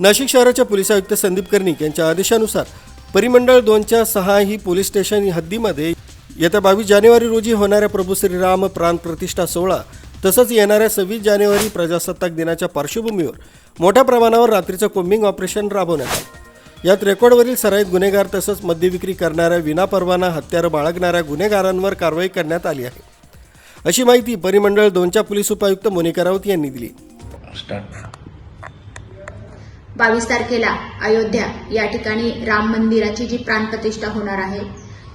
नाशिक शहराच्या पोलीस आयुक्त संदीप कर्णिक यांच्या आदेशानुसार परिमंडळ दोनच्या सहा ही पोलीस स्टेशन हद्दीमध्ये येत्या बावीस जानेवारी रोजी होणाऱ्या प्रभू श्रीराम प्राण प्रतिष्ठा सोहळा तसंच येणाऱ्या सव्वीस जानेवारी प्रजासत्ताक दिनाच्या पार्श्वभूमीवर मोठ्या प्रमाणावर रात्रीचं कोम्बिंग ऑपरेशन राबवण्यात आलं. यात रेकॉर्डवरील सराईत गुन्हेगार तसंच मद्यविक्री करणाऱ्या विनापरवाना हत्यारं बाळगणाऱ्या गुन्हेगारांवर कारवाई करण्यात आली आहे. अशी माहिती परिमंडळ दोनच्या पोलीस उपायुक्त मोनिका राऊत यांनी दिली. स्टार्ट बावीस तारखेला अयोध्या या ठिकाणी राम मंदिराची जी प्राणप्रतिष्ठा होणार आहे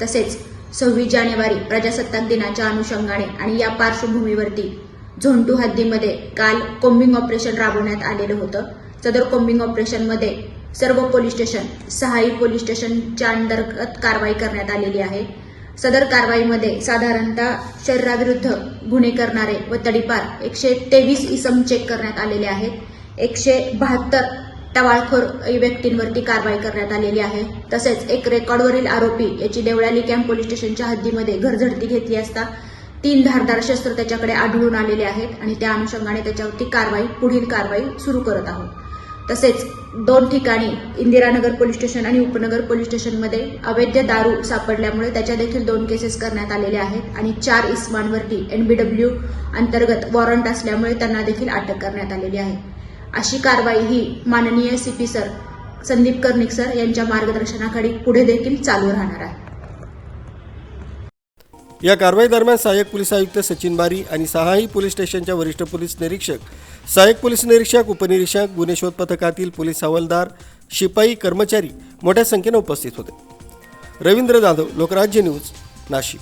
तसेच सव्वीस जानेवारी प्रजासत्ताक दिनाच्या अनुषंगाने आणि या पार्श्वभूमीवरती झोंटू हद्दीमध्ये काल कोम्बिंग ऑपरेशन राबवण्यात आलेलं होतं. सदर कोम्बिंग ऑपरेशनमध्ये सर्व पोलीस स्टेशन सहाही पोलीस स्टेशनच्या अंतर्गत कारवाई करण्यात आलेली आहे. सदर कारवाईमध्ये साधारणतः शरीराविरुद्ध गुन्हे करणारे व तडीपार एकशे तेवीस इसम चेक करण्यात आलेले आहेत. एकशे बहात्तर टवाळखोर व्यक्तींवरती कारवाई करण्यात आलेली आहे. तसेच एक रेकॉर्डवरील आरोपी याची देवळाली कॅम्प पोलीस स्टेशनच्या हद्दीमध्ये घरझडती घेतली असता तीन धारदार शस्त्र त्याच्याकडे आढळून आलेले आहेत आणि त्या अनुषंगाने त्याच्यावरती कारवाई पुढील कारवाई सुरू करत आहोत. तसेच दोन ठिकाणी इंदिरानगर पोलीस स्टेशन आणि उपनगर पोलीस स्टेशनमध्ये अवैध दारू सापडल्यामुळे त्याच्या देखील दोन केसेस करण्यात आलेले आहेत आणि चार इस्मांवरती एनबीडब्ल्यू अंतर्गत वॉरंट असल्यामुळे त्यांना देखील अटक करण्यात आलेली आहे. अशी कारवाई ही माननीय CP sir Sandeep Karnik sir यांच्या मार्गदर्शनाखाली पुढे देखील चालू राहणार आहे. या कारवाई दरम्यान सहाय्यक पोलीस आयुक्त सचिन बारी आणि सहाही पोलीस स्टेशनच्या वरिष्ठ पोलीस निरीक्षक सहाय्यक पोलीस निरीक्षक उपनिरीक्षक गुन्हे शोध पथकातील पोलीस हवालदार शिपाई कर्मचारी मोठ्या संख्येने उपस्थित होते. रवींद्र जाधव लोकराज्य न्यूज नाशिक.